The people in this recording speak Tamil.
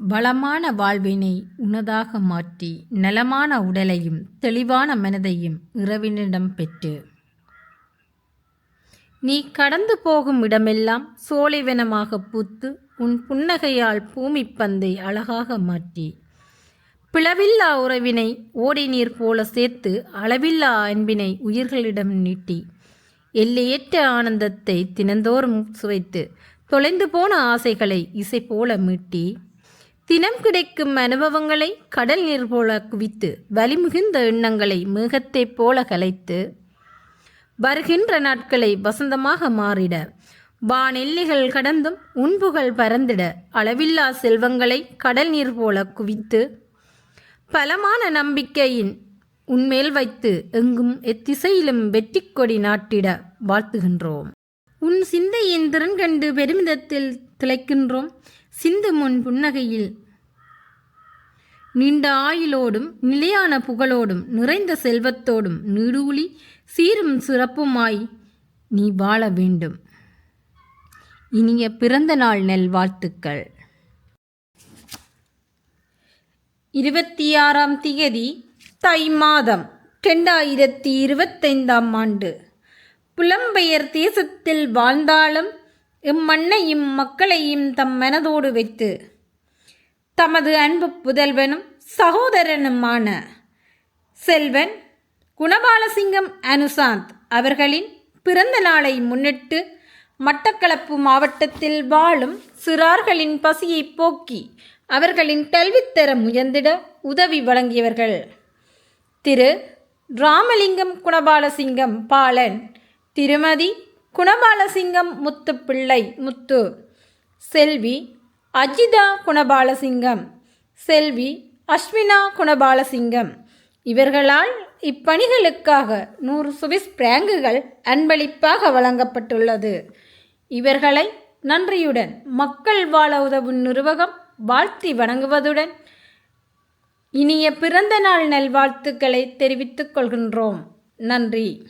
வளமான வாழ்வினை உனதாக மாற்றி நலமான உடலையும் தெளிவான மனதையும் இறைவனிடம் பெற்று. நீ கடந்து போகும் இடமெல்லாம் சோலைவனமாக பூத்து உன் புன்னகையால் பூமிப் பந்தை அழகாக மாற்றி. பிளவில்லா உறவினை ஓடி நீர் போல சேர்த்து அளவில்லா அன்பினை உயிர்களிடம் நீட்டி. எல்லையற்ற ஆனந்தத்தை தினந்தோறும் சுவைத்து தொலைந்து போன ஆசைகளை இசை போல மீட்டி. தினம் கிடைக்கும் அனுபவங்களை கடல் நீர் போல குவித்து வலிமிகுந்த எண்ணங்களை மேகத்தைப் போல கலைத்து வருகின்ற நாட்களை வசந்தமாக மாறிட வானெல்லைகள் கடந்தும் உண்புகள் பறந்திட அளவில்லா செல்வங்களை கடல் நீர் போல குவித்து பலமான நம்பிக்கையின் உன்மேல் வைத்து எங்கும் எத்திசையிலும் வெற்றி கொடி நாட்டிட வாழ்த்துகின்றோம். உன் சிந்தையின் திறன் கண்டு பெருமிதத்தில் திளைக்கின்றோம். சிந்து முன் புன்னகையில் நீண்ட ஆயுளோடும் நிலையான புகழோடும் நிறைந்த செல்வத்தோடும் நீடூழி சீரும் சிறப்புமாய் நீ வாழ வேண்டும். இனிய பிறந்த நாள் வாழ்த்துக்கள் இருபத்தி ஆறாம் திகதி தை மாதம் ரெண்டாயிரத்தி இருபத்தைந்தாம் ஆண்டு. புலம்பெயர் தேசத்தில் வாழ்ந்தாலும் இம்மண்ணையும் மக்களையும் தம் மனதோடு வைத்து தமது அன்பு புதல்வனும் சகோதரனுமான செல்வன் குணபாலசிங்கம் அனுசாந்த் அவர்களின் பிறந்த நாளை முன்னிட்டு மட்டக்களப்பு மாவட்டத்தில் வாழும் சிறார்களின் பசியை போக்கி அவர்களின் கல்வித்தர உயர்ந்திட உதவி வழங்கியவர்கள். திரு. ராமலிங்கம் குணபாலசிங்கம் பாலன் திருமதி குணபாலசிங்கம் முத்து பிள்ளை முத்து. செல்வி அஜிதா குணபாலசிங்கம். செல்வி அஸ்வினா குணபாலசிங்கம். இவர்களால் இப்பணிகளுக்காக நூறு சுவிஸ் பிராங்குகள் அன்பளிப்பாக வழங்கப்பட்டுள்ளது. இவர்களை நன்றியுடன் மக்கள் வாழ உதவும் நிறுவகம் வாழ்த்தி வணங்குவதுடன் இனிய பிறந்த நாள் நல்வாழ்த்துக்களை தெரிவித்துக் கொள்கின்றோம். நன்றி.